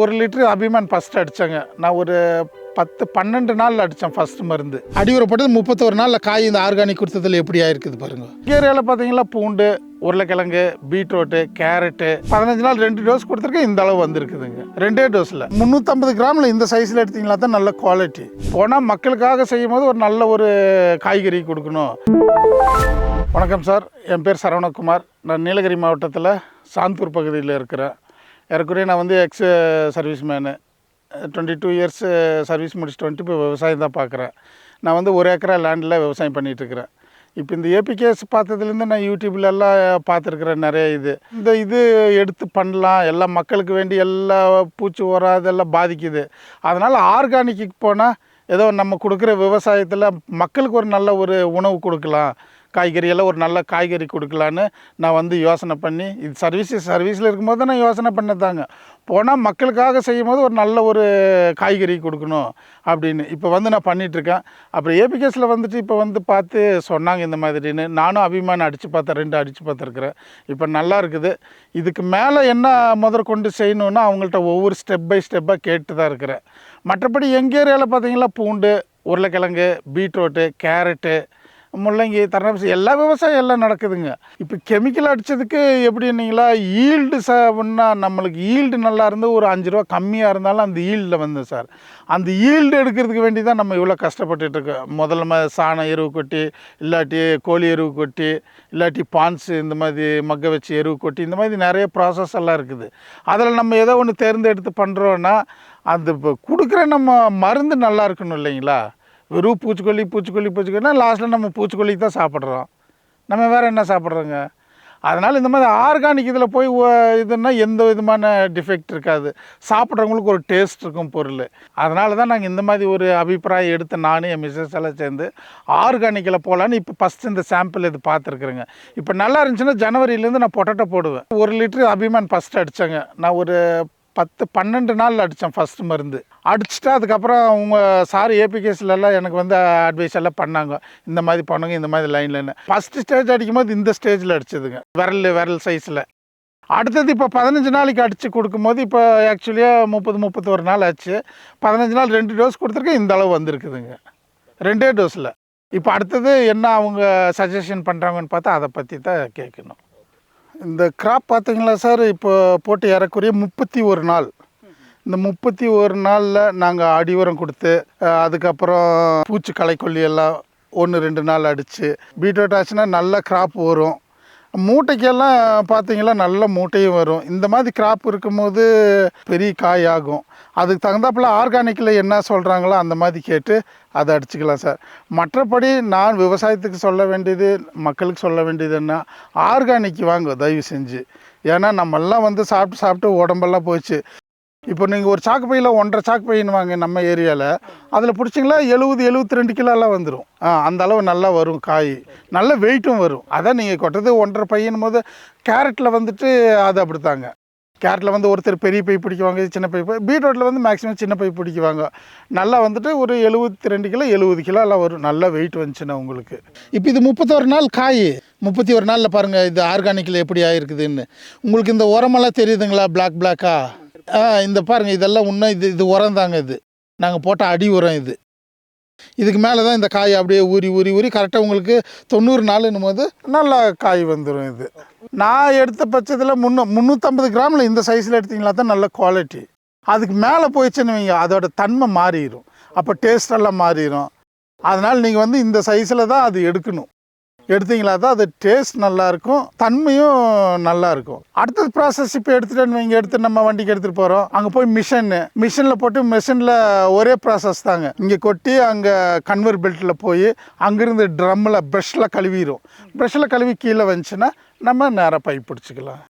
ஒரு litre Abhiman first அடித்தேங்க நான் ஒரு பத்து பன்னெண்டு நாளில் அடித்தேன் ஃபஸ்ட் மருந்து. அடிவுரப்பட்டது முப்பத்தோரு நாளில் காய் இந்த ஆர்கானிக் கொடுத்ததில் எப்படி ஆயிருக்குது பாருங்க. ஏரியாவில் பார்த்தீங்கன்னா பூண்டு உருளைக்கிழங்கு பீட்ரூட்டு கேரட்டு பதினஞ்சு நாள் ரெண்டு டோஸ் கொடுத்துருக்கேன் இந்த அளவு வந்திருக்குதுங்க. ரெண்டே டோஸில் முந்நூற்றம்பது கிராமில் இந்த சைஸில் எடுத்தீங்களா தான் நல்ல குவாலிட்டி போனால் மக்களுக்காக செய்யும் போது ஒரு நல்ல ஒரு காய்கறி கொடுக்கணும். வணக்கம் சார் என் பேர் சரவணகுமார். நான் நீலகிரி மாவட்டத்தில் சாந்தூர் பகுதியில் இருக்கிறேன். ஏறக்குறைய நான் வந்து ex service man twenty two years service முடிச்சுட்டு வந்துட்டு இப்போ விவசாயம் தான் பார்க்குறேன் நான் வந்து ஒரு ஏக்கரா லேண்டில் விவசாயம் பண்ணிகிட்ருக்கிறேன் இப்போ இந்த ஏபிகேஎஸ் பார்த்ததுலேருந்து நான் யூடியூப்லெல்லாம் பார்த்துருக்குறேன் நிறைய இது. இந்த இது எடுத்து பண்ணலாம். எல்லாம் மக்களுக்கு வேண்டி எல்லா பூச்சி உரம் அதெல்லாம் பாதிக்குது. அதனால் ஆர்கானிக்கு போனால் ஏதோ நம்ம கொடுக்குற விவசாயத்தில் மக்களுக்கு ஒரு நல்ல ஒரு உணவு கொடுக்கலாம். காய்கறி எல்லாம் ஒரு நல்ல காய்கறி கொடுக்கலான்னு நான் வந்து யோசனை பண்ணி இது சர்வீஸ் சர்வீஸில் இருக்கும்போது தான் நான் யோசனை பண்ணதாங்க. போனால் மக்களுக்காக செய்யும் போது ஒரு நல்ல ஒரு காய்கறி கொடுக்கணும் அப்படின்னு இப்போ வந்து நான் பண்ணிகிட்ருக்கேன் அப்புறம் ஏபிகேஸில் வந்துட்டு இப்போ வந்து பார்த்து சொன்னாங்க இந்த மாதிரின்னு. நானும் அபிமானம் அடித்து பார்த்தேன் ரெண்டு அடித்து பார்த்துருக்குறேன். இப்போ நல்லா இருக்குது. இதுக்கு மேலே என்ன முதற்கொண்டு செய்யணுன்னா அவங்கள்ட்ட ஒவ்வொரு ஸ்டெப் பை ஸ்டெப்பாக கேட்டு தான் இருக்கிறேன். மற்றபடி எங்கள் ஏரியாவில் பார்த்தீங்கன்னா பூண்டு உருளைக்கிழங்கு பீட்ரூட்டு கேரட்டு முள்ளங்கி தர்ணபசி எல்லா விவசாயம் எல்லாம் நடக்குதுங்க. இப்போ கெமிக்கல் அடித்ததுக்கு எப்படின்னீங்களா ஈல்டு சார்னா நம்மளுக்கு ஈல்டு நல்லா இருந்து ஒரு அஞ்சு ரூபா கம்மியாக இருந்தாலும் அந்த ஈல்டில் வந்து சார். அந்த ஈல்டு எடுக்கிறதுக்கு வேண்டி தான் நம்ம இவ்வளோ கஷ்டப்பட்டுட்டு இருக்கோம். முதல்ல ம- சாண எருவு கொட்டி இல்லாட்டி கோழி எருவு கொட்டி இல்லாட்டி பான்ஸ் இந்த மாதிரி மக்க வச்சு எருவு கொட்டி இந்த மாதிரி நிறைய ப்ராசஸ் எல்லாம் இருக்குது. அதில் நம்ம ஏதோ ஒன்று தேர்ந்தெடுத்து பண்ணுறோன்னா அந்த இப்போ கொடுக்குற நம்ம மருந்து நல்லா இருக்கணும் இல்லைங்களா? வெறும் பூச்சிக்கொல்லி பூச்சிக்கொல்லி பூச்சிக்கொல்லினா லாஸ்ட்டில் நம்ம பூச்சிக்கொல்லி தான் சாப்பிட்றோம். நம்ம வேறு என்ன சாப்பிட்றோங்க? அதனால் இந்த மாதிரி ஆர்கானிக் இதில் போய் இதுன்னா எந்த விதமான டிஃபெக்ட் இருக்காது. சாப்பிட்றவங்களுக்கு ஒரு டேஸ்ட் இருக்கும் பொருள். அதனால தான் நாங்கள் இந்த மாதிரி ஒரு அபிப்பிராயம் எடுத்து நானும் என் மிஸ்ஸஸ் எல்லாம் சேர்ந்து ஆர்கானிக்கில் போகலான்னு இப்போ ஃபஸ்ட் இந்த சாம்பிள் இது பார்த்துருக்குறேங்க. இப்போ நல்லா இருந்துச்சுன்னா ஜனவரியிலேருந்து நான் பொட்டேட்டோ போடுவேன். ஒரு லிட்டரு அபிமான் ஃபஸ்ட் அடித்தேங்க நான் ஒரு பத்து பன்னெண்டு நாள் அடித்தேன் ஃபஸ்ட்டு மருந்து. அடிச்சுட்டு அதுக்கப்புறம் அவங்க சார் ஏபிகேஸ்லலாம் எனக்கு வந்து அட்வைஸ் எல்லாம் பண்ணாங்க. இந்த மாதிரி பண்ணுங்க இந்த மாதிரி லைன்லன்னு ஃபஸ்ட்டு ஸ்டேஜ் அடிக்கும்போது இந்த ஸ்டேஜில் அடிச்சதுங்க. விரல் விரல் சைஸில் அடுத்தது இப்போ பதினஞ்சு நாளைக்கு அடித்து கொடுக்கும்போது இப்போ ஆக்சுவலியாக முப்பது முப்பத்தோரு நாள் ஆச்சு. பதினஞ்சு நாள் ரெண்டு டோஸ் கொடுத்துருக்கேன் இந்த அளவு வந்திருக்குதுங்க. ரெண்டே டோஸில் இப்போ அடுத்தது என்ன அவங்க சஜஷன் பண்ணுறாங்கன்னு பார்த்தா அதை பற்றி தான் கேட்கணும். இந்த கிராப் பார்த்தீங்களா சார்? இப்போ போட்டு ஏறக்குறைய முப்பத்தி ஒரு நாள். இந்த முப்பத்தி ஒரு நாளில் நாங்கள் அடி உரம் கொடுத்து அதுக்கப்புறம் பூச்சி களைக்கொல்லி எல்லாம் ஒன்று ரெண்டு நாள் அடித்து பீட்ரூட் ஆச்சுன்னா நல்ல கிராப் வரும். மூட்டைக்கெல்லாம் பார்த்தீங்கன்னா நல்ல மூட்டையும் வரும். இந்த மாதிரி கிராப் இருக்கும்போது பெரிய காய் ஆகும். அதுக்கு தகுந்தாப்புல ஆர்கானிக்கில் என்ன சொல்கிறாங்களோ அந்த மாதிரி கேட்டு அதை அடிச்சுக்கலாம் சார். மற்றபடி நான் விவசாயத்துக்கு சொல்ல வேண்டியது மக்களுக்கு சொல்ல வேண்டியது என்ன ஆர்கானிக் வாங்க தயவு செஞ்சு. ஏன்னா நம்மெல்லாம் வந்து சாப்பிட்டு சாப்பிட்டு உடம்பெல்லாம் போச்சு. இப்போ நீங்கள் ஒரு சாக்கு பையில் ஒன்றரை சாக்கு பையன் வாங்க நம்ம ஏரியாவில் அதில் பிடிச்சிங்களா எழுபது எழுபத்தி ரெண்டு கிலோலாம் வந்துடும் ஆ அந்த அளவு நல்லா வரும் காய். நல்ல வெயிட்டும் வரும். அதான் நீங்கள் கொட்டது ஒன்றரை பையன் போது கேரட்டில் வந்துட்டு அது அப்படித்தாங்க. கேரட்டில் வந்து ஒருத்தர் பெரிய பை பிடிக்குவாங்க சின்ன பை பீட்ரூட்டில் வந்து மேக்ஸிமம் சின்ன பை பிடிக்குவாங்க. நல்லா வந்துட்டு ஒரு எழுபத்தி ரெண்டு கிலோ எழுபது கிலோ எல்லாம் வரும். நல்லா வெயிட் வந்துச்சுன்னா உங்களுக்கு. இப்போ இது முப்பத்தோரு நாள் காய். முப்பத்தி ஒரு நாளில் பாருங்கள் இது ஆர்கானிக்கில் எப்படி ஆகிருக்குதுன்னு உங்களுக்கு இந்த உரமெல்லாம் தெரியுதுங்களா பிளாக் பிளாக்காக இந்த பாருங்கள் இதெல்லாம் இன்னும் இது இது உரம் தாங்க இது. நாங்கள் போட்ட அடி உரம் இது. இதுக்கு மேலே தான் இந்த காய் அப்படியே ஊறி ஊறி ஊறி கரெக்டாக உங்களுக்கு தொண்ணூறு நாளுன்னும் போது நல்லா காய் வந்துடும் இது. நான் எடுத்த பட்சத்தில் முன்னூ முந்நூற்றம்பது கிராமில் இந்த சைஸில் எடுத்திங்களா தான் நல்ல குவாலிட்டி அதுக்கு மேலே போயிடுச்சுன்னு வைங்க அதோட தன்மை மாறிடும் அப்போ டேஸ்டெல்லாம் மாறிடும் அதனால் நீங்கள் வந்து இந்த சைஸில் தான் அது எடுக்கணும். எடுத்தீங்களா? தான் அது டேஸ்ட் நல்லாயிருக்கும் தன்மையும் நல்லாயிருக்கும் அடுத்தது ப்ராசஸ் இப்போ எடுத்துகிட்டு வைங்க எடுத்து நம்ம வண்டிக்கு எடுத்துகிட்டு போகிறோம் அங்கே போய் மிஷின்னு மிஷினில் போட்டு மிஷினில் ஒரே ப்ராசஸ் தாங்க. இங்கே கொட்டி அங்கே கன்வர் பெல்ட்டில் போய் அங்கேருந்து ட்ரம்மில் ப்ரெஷ்ஷில் கழுவிடும் ப்ரெஷ்ஷில் கழுவி கீழே வந்துச்சுன்னா நம்ம நேராக பைப் பிடிச்சிக்கலாம்.